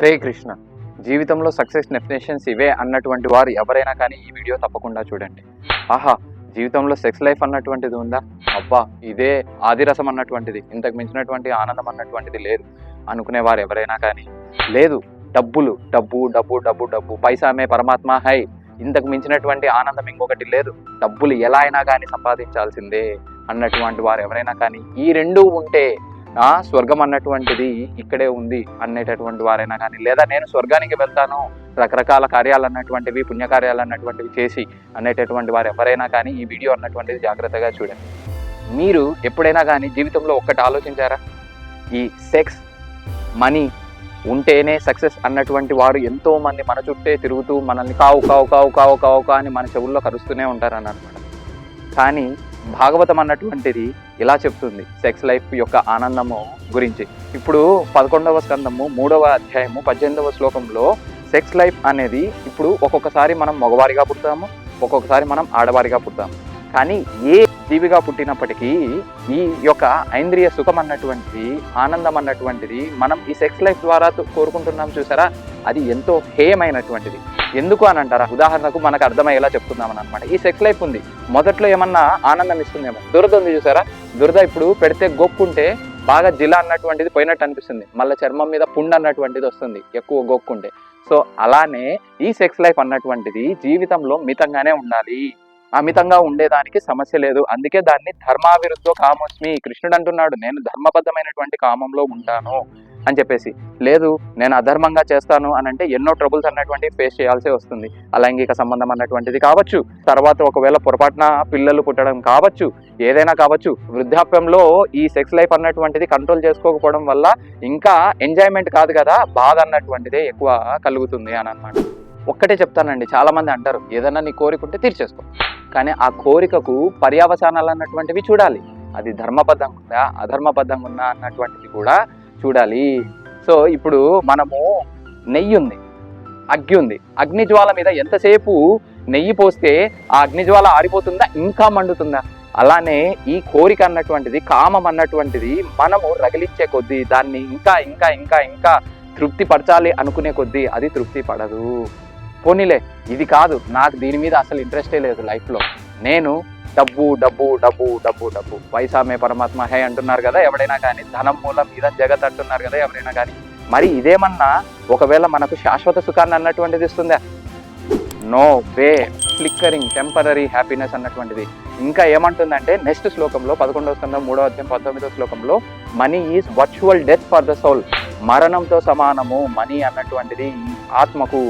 హరే కృష్ణ జీవితంలో success definitions ఇవే అన్నటువంటి వారు ఎవరైనా కానీ ఈ వీడియో తప్పకుండా చూడండి. ఆహా జీవితంలో సెక్స్ లైఫ్ అన్నటువంటిది ఉందా? అబ్బా ఇదే ఆదిరసం అన్నటువంటిది. ఇంతకు మించినటువంటి ఆనందం అన్నటువంటిది లేదు. అనుకునే వారు ఎవరైనా కానీ. లేదు డబ్బులు డబ్బు డబ్బు డబ్బు డబ్బు. పైసామే పరమాత్మ హై. ఇంతకు మించినటువంటి ఆనందం ఇంకొకటి లేదు. డబ్బులు ఎలా అయినా కానీ సంపాదించాల్సిందే అన్నటువంటి వారు ఎవరైనా కానీ. ఈ రెండు ఉంటే ఆ స్వర్గం అన్నటువంటిది ఇక్కడే ఉంది అనేటటువంటి వారైనా కానీ లేదా నేను స్వర్గానికి వెళ్తాను రకరకాల కార్యాలు అన్నటువంటివి పుణ్యకార్యాలు అన్నటువంటివి చేసి అనేటటువంటి వారు ఎవరైనా కానీ ఈ వీడియో అన్నటువంటిది జాగ్రత్తగా చూడండి. మీరు ఎప్పుడైనా కానీ జీవితంలో ఒక్కటి ఆలోచించారా? ఈ సెక్స్ మనీ ఉంటేనే సక్సెస్ అన్నటువంటి వారు ఎంతో మంది మన చుట్టే తిరుగుతూ మనల్ని కావు కావు కావు కావు కావు కా అని మన చెవుల్లో కరుస్తూనే ఉంటారని అనమాట కానీ భాగవతం అన్నటువంటిది ఇలా చెప్తుంది సెక్స్ లైఫ్ యొక్క ఆనందము గురించి. ఇప్పుడు పదకొండవ స్కందము మూడవ అధ్యాయము పద్దెనిమిదవ శ్లోకంలో సెక్స్ లైఫ్ అనేది ఇప్పుడు ఒక్కొక్కసారి మనం మగవారిగా పుడతాము ఒక్కొక్కసారి మనం ఆడవారిగా పుడతాము. కానీ ఏ జీవిగా పుట్టినప్పటికీ ఈ యొక్క ఐంద్రియ సుఖం అన్నటువంటిది ఆనందం అన్నటువంటిది మనం ఈ సెక్స్ లైఫ్ ద్వారా కోరుకుంటున్నాం చూసారా? అది ఎంతో హేయమైనటువంటిది. ఎందుకు అని అంటారా ఉదాహరణకు మనకు అర్థమయ్యేలా చెప్తున్నామని అనమాట ఈ సెక్స్ లైఫ్ ఉంది. మొదట్లో ఏమన్నా ఆనందం ఇస్తుందేమో. దురద ఉంది చూసారా? దురద ఇప్పుడు పెడితే గొక్కుంటే బాగా జిల అన్నటువంటిది పోయినట్టు అనిపిస్తుంది. మళ్ళీ చర్మం మీద పుండ్ అన్నటువంటిది వస్తుంది. ఎక్కువ గొక్కుంటే. సో అలానే ఈ సెక్స్ లైఫ్ అన్నటువంటిది జీవితంలో మితంగానే ఉండాలి. అమితంగా ఉండేదానికి సమస్య లేదు. అందుకే దాన్ని ధర్మావిరుద్ధ కామోస్మి కృష్ణుడు అంటున్నాడు. నేను ధర్మబద్ధమైనటువంటి కామంలో ఉంటాను అని చెప్పేసి. లేదు నేను అధర్మంగా చేస్తాను అని అంటే ఎన్నో ట్రబుల్స్ అన్నటువంటి ఫేస్ చేయాల్సి వస్తుంది. అలైంగిక సంబంధం అన్నటువంటిది కావచ్చు. తర్వాత ఒకవేళ పొరపాటున పిల్లలు పుట్టడం కావచ్చు. ఏదైనా కావచ్చు. వృద్ధాప్యంలో ఈ సెక్స్ లైఫ్ అన్నటువంటిది కంట్రోల్ చేసుకోకపోవడం వల్ల ఇంకా ఎంజాయ్మెంట్ కాదు కదా బాధ అన్నటువంటిదే ఎక్కువ కలుగుతుంది అని అనమాట ఒక్కటే చెప్తానండి. చాలామంది అంటారు ఏదైనా నీ కోరిక ఉంటే తీర్చేసుకో. కానీ ఆ కోరికకు పర్యావసానాలు అన్నటువంటివి చూడాలి. అది ధర్మబద్ధంగా ఉందా అధర్మబద్ధంగా ఉందా అన్నటువంటిది కూడా చూడాలి. సో ఇప్పుడు మనము నెయ్యి ఉంది అగ్గి ఉంది. అగ్ని జ్వాల మీద ఎంతసేపు నెయ్యి పోస్తే ఆ అగ్ని జ్వాల ఆరిపోతుందా ఇంకా మండుతుందా? అలానే ఈ కోరిక అన్నటువంటిది కామం అన్నటువంటిది మనము రగిలించే కొద్దీ దాన్ని ఇంకా ఇంకా ఇంకా ఇంకా తృప్తి పరచాలి అనుకునే కొద్దీ అది తృప్తి పడదు. పోనీలే ఇది కాదు. నాకు దీని మీద అసలు ఇంట్రెస్టే లేదు లైఫ్లో. నేను డబ్బు డబ్బు డబ్బు డబ్బు డబ్బు. వైసామే పరమాత్మ హే అంటున్నారు కదా ఎవడైనా కానీ. ధనం మూలం మీద జగత్ అంటున్నారు కదా ఎవరైనా కానీ. మరి ఇదేమన్నా ఒకవేళ మనకు శాశ్వత సుఖాన్ని అన్నటువంటిది ఇస్తుందా? No way. Flickering temporary happiness అన్నటువంటిది. ఇంకా ఏమంటుందంటే నెక్స్ట్ శ్లోకంలో పదకొండవ స్కందం మూడవ అధ్యాయం పంతొమ్మిదవ శ్లోకంలో money is virtual death for the soul. మరణంతో సమానము మనీ అన్నటువంటిది ఆత్మకు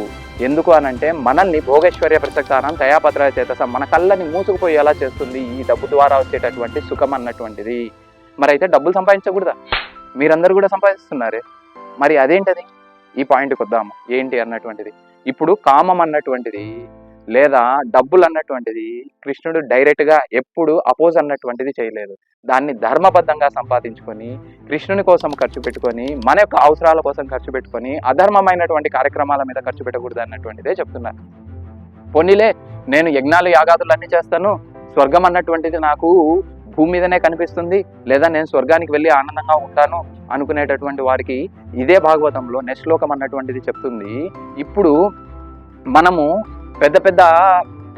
ఎందుకు అనంటే మనల్ని భోగేశ్వర్య ప్రసక్తానం దయాపత్ర చేత మన కళ్ళని మూసుకుపోయేలా చేస్తుంది ఈ డబ్బు ద్వారా వచ్చేటటువంటి సుఖం అన్నటువంటిది. మరి అయితే డబ్బులు సంపాదించకూడదా? మీరందరూ కూడా సంపాదిస్తున్నారే? మరి అదేంటది? ఈ పాయింట్కి వద్దాము. ఏంటి అన్నటువంటిది? ఇప్పుడు కామం అన్నటువంటిది లేదా డబ్బులు అన్నటువంటిది కృష్ణుడు డైరెక్ట్గా ఎప్పుడు అపోజ్ అన్నటువంటిది చేయలేదు. దాన్ని ధర్మబద్ధంగా సంపాదించుకొని కృష్ణుని కోసం ఖర్చు పెట్టుకొని మన యొక్క అవసరాల కోసం ఖర్చు పెట్టుకొని అధర్మమైనటువంటి కార్యక్రమాల మీద ఖర్చు పెట్టకూడదు అన్నటువంటిదే చెప్తున్నారు పొన్నిలే నేను యజ్ఞాలు యాగాదులు అన్నీ చేస్తాను. స్వర్గం అన్నటువంటిది నాకు భూమి మీదనే కనిపిస్తుంది. లేదా నేను స్వర్గానికి వెళ్ళి ఆనందంగా ఉంటాను అనుకునేటటువంటి వారికి ఇదే భాగవతంలో నెశ్లోకం అన్నటువంటిది చెప్తుంది. ఇప్పుడు మనము పెద్ద పెద్ద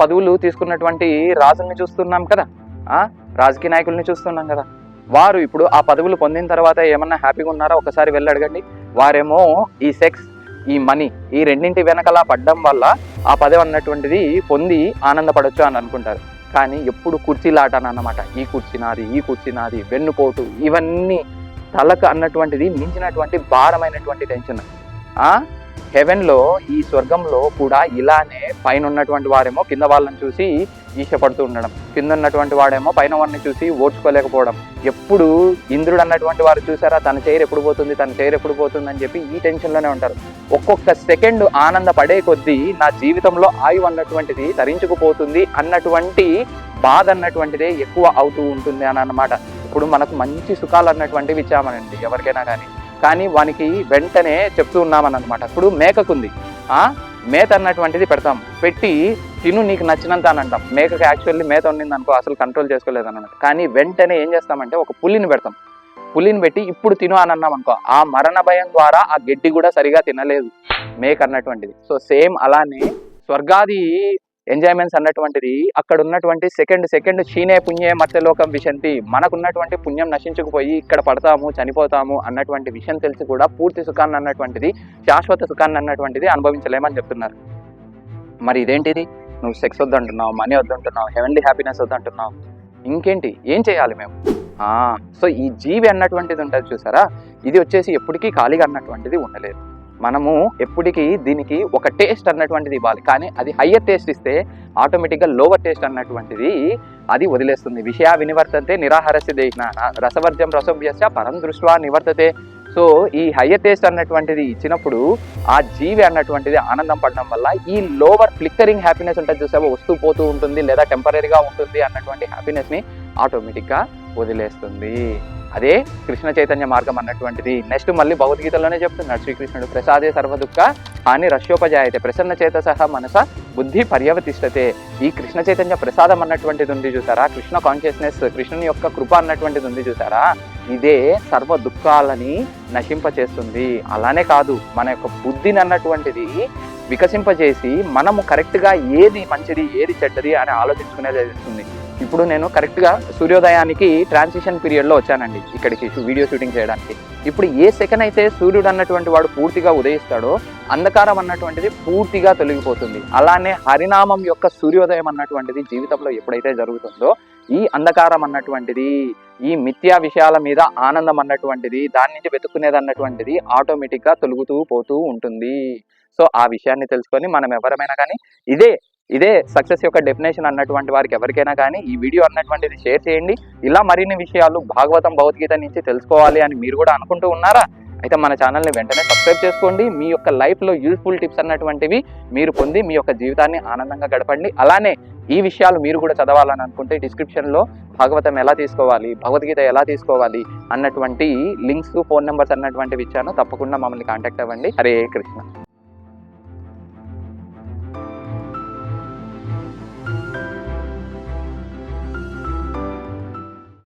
పదవులు తీసుకున్నటువంటి రాజుల్ని చూస్తున్నాం కదా. ఆ? రాజకీయ నాయకుల్ని చూస్తున్నాం కదా. వారు ఇప్పుడు ఆ పదవులు పొందిన తర్వాత ఏమన్నా హ్యాపీగా ఉన్నారా? ఒకసారి వెళ్ళి అడగండి. వారేమో ఈ సెక్స్ ఈ మనీ ఈ రెండింటి వెనకలా పడ్డం వల్ల ఆ పదవి అన్నటువంటిది పొంది ఆనందపడవచ్చు అని అనుకుంటారు. కానీ ఎప్పుడు కుర్చీలాట అన్నమాట. ఈ కుర్చీ నాది ఈ కుర్చీ నాది వెన్నుపోటు ఇవన్నీ తలకు అన్నటువంటిది మించినటువంటి భారమైనటువంటి టెన్షన్. ఆ? హెవెన్లో ఈ స్వర్గంలో కూడా ఇలానే పైన ఉన్నటువంటి వారేమో కింద వాళ్ళని చూసి ఈశపడుతూ ఉండడం. కింద ఉన్నటువంటి వాడేమో పైన వాడిని చూసి ఓడ్చుకోలేకపోవడం ఎప్పుడు ఇంద్రుడు అన్నటువంటి వారు చూసారా? తన చైర్ ఎప్పుడు పోతుంది? తన చైర్ ఎప్పుడు పోతుంది? అని చెప్పి ఈ టెన్షన్లోనే ఉంటారు. ఒక్కొక్క సెకండ్ ఆనంద పడే కొద్దీ నా జీవితంలో ఆయువు అన్నటువంటిది తరించుకుపోతుంది అన్నటువంటి బాధ అన్నటువంటిదే ఎక్కువ అవుతూ ఉంటుంది అని అన్నమాట. ఇప్పుడు మనకు మంచి సుఖాలు అన్నటువంటివి ఇచ్చామనండి ఎవరికైనా కానీ. కానీ వానికి వెంటనే చెప్తూ ఉన్నామని అనమాట ఇప్పుడు మేకకుంది. ఆ? మేత అన్నటువంటిది పెడతాం. పెట్టి తిను నీకు నచ్చినంత అని అంటాం. మేకకి యాక్చువల్లీ మేత ఉండింది అనుకో అసలు కంట్రోల్ చేసుకోలేదు అనమాట కానీ వెంటనే ఏం చేస్తామంటే ఒక పులిని పెడతాం. పులిని పెట్టి ఇప్పుడు తిను అని అన్నాం అనుకో ఆ మరణ భయం ద్వారా ఆ గడ్డి కూడా సరిగా తినలేదు. మేక అన్నటువంటిది. సో సేమ్ అలానే స్వర్గాది ఎంజాయ్మెంట్స్ అన్నటువంటిది అక్కడ ఉన్నటువంటి సెకండ్ సెకండ్ క్షీణే పుణ్యే మత్స్యలోకం విషంతి మనకున్నటువంటి పుణ్యం నశించుకుపోయి ఇక్కడ పడతాము చనిపోతాము అన్నటువంటి విషయం తెలిసి కూడా పూర్తి సుఖాన్ని అన్నటువంటిది శాశ్వత సుఖాన్ని అన్నటువంటిది అనుభవించలేమని చెప్తున్నారు. మరి ఇదేంటిది? నువ్వు సెక్స్ వద్దంటున్నావు మనీ వద్దంటున్నావు హెవెన్లీ హ్యాపీనెస్ వద్దంటున్నావు ఇంకేంటి? ఏం చేయాలి మేము? సో ఈ జీవి అన్నటువంటిది ఉంటుంది చూసారా? ఇది వచ్చేసి ఎప్పటికీ ఖాళీగా అన్నటువంటిది ఉండలేదు. మనము ఎప్పటికీ దీనికి ఒక టేస్ట్ అన్నటువంటిది ఇవ్వాలి. కానీ అది హయ్యర్ టేస్ట్ ఇస్తే ఆటోమేటిక్గా లోవర్ టేస్ట్ అన్నటువంటిది అది వదిలేస్తుంది. విషయ వినివర్తతే నిరాహారస్య దేహన రసవర్జం రసభ్యస్య పరం దృష్ట్యా నివర్తతే. సో ఈ హయ్యర్ టేస్ట్ అన్నటువంటిది ఇచ్చినప్పుడు ఆ జీవి అన్నటువంటిది ఆనందం పడడం వల్ల ఈ లోవర్ ఫ్లిక్కరింగ్ హ్యాపీనెస్ ఉంటుంది చూసావా? వస్తూ పోతూ ఉంటుంది లేదా టెంపరీగా ఉంటుంది అన్నటువంటి హ్యాపీనెస్ని ఆటోమేటిక్గా వదిలేస్తుంది. అదే కృష్ణ చైతన్య మార్గం అన్నటువంటిది. నెక్స్ట్ మళ్ళీ భగవద్గీతలోనే చెప్తున్నాడు శ్రీకృష్ణుడు ప్రసాదే సర్వదుఃఖ హాని రష్యోపజాయతే ప్రసన్న చేత సహా మనస బుద్ధి పర్యవతిష్టతే. ఈ కృష్ణ చైతన్య ప్రసాదం అన్నటువంటిది ఉంది చూసారా? కృష్ణ కాన్షియస్నెస్ కృష్ణుని యొక్క కృప అన్నటువంటిది ఉంది చూసారా? ఇదే సర్వ దుఃఖాలని నశింపచేస్తుంది. అలానే కాదు మన యొక్క బుద్ధిని అన్నటువంటిది వికసింపజేసి మనము కరెక్ట్గా ఏది మంచిది ఏది చెడ్డది అని ఆలోచించుకునేది చేస్తుంది ఇప్పుడు నేను కరెక్ట్గా సూర్యోదయానికి ట్రాన్సిషన్ పీరియడ్లో వచ్చానండి ఇక్కడికి వీడియో షూటింగ్ చేయడానికి. ఇప్పుడు ఏ సెకండ్ అయితే సూర్యుడు అన్నటువంటి వాడు పూర్తిగా ఉదయిస్తాడో అంధకారం అన్నటువంటిది పూర్తిగా తొలగిపోతుంది. అలానే హరినామం యొక్క సూర్యోదయం అన్నటువంటిది జీవితంలో ఎప్పుడైతే జరుగుతుందో ఈ అంధకారం అన్నటువంటిది ఈ మిథ్యా విషయాల మీద ఆనందం అన్నటువంటిది దాని నుంచి వెతుక్కునేది అన్నటువంటిది ఆటోమేటిక్గా తొలుగుతూ పోతూ ఉంటుంది. సో ఆ విషయాన్ని తెలుసుకొని మనం ఎవరమైనా కానీ ఇదే ఇదే సక్సెస్ యొక్క డెఫినేషన్ అన్నటువంటి వారికి ఎవరికైనా కానీ ఈ వీడియో అన్నటువంటిది షేర్ చేయండి. ఇలా మరిన్ని విషయాలు భాగవతం భగవద్గీత నుంచి తెలుసుకోవాలి అని మీరు కూడా అనుకుంటూ ఉన్నారా? అయితే మన ఛానల్ని వెంటనే సబ్స్క్రైబ్ చేసుకోండి. మీ యొక్క లైఫ్లో యూస్ఫుల్ టిప్స్ అన్నటువంటివి మీరు పొంది మీ యొక్క జీవితాన్ని ఆనందంగా గడపండి. అలానే ఈ విషయాలు మీరు కూడా చదవాలని అనుకుంటే డిస్క్రిప్షన్లో భాగవతం ఎలా తీసుకోవాలి భగవద్గీత ఎలా తీసుకోవాలి అన్నటువంటి లింక్స్ ఫోన్ నెంబర్స్ అన్నటువంటివి ఇచ్చాను. తప్పకుండా మమ్మల్ని కాంటాక్ట్ అవ్వండి. హరే కృష్ణ.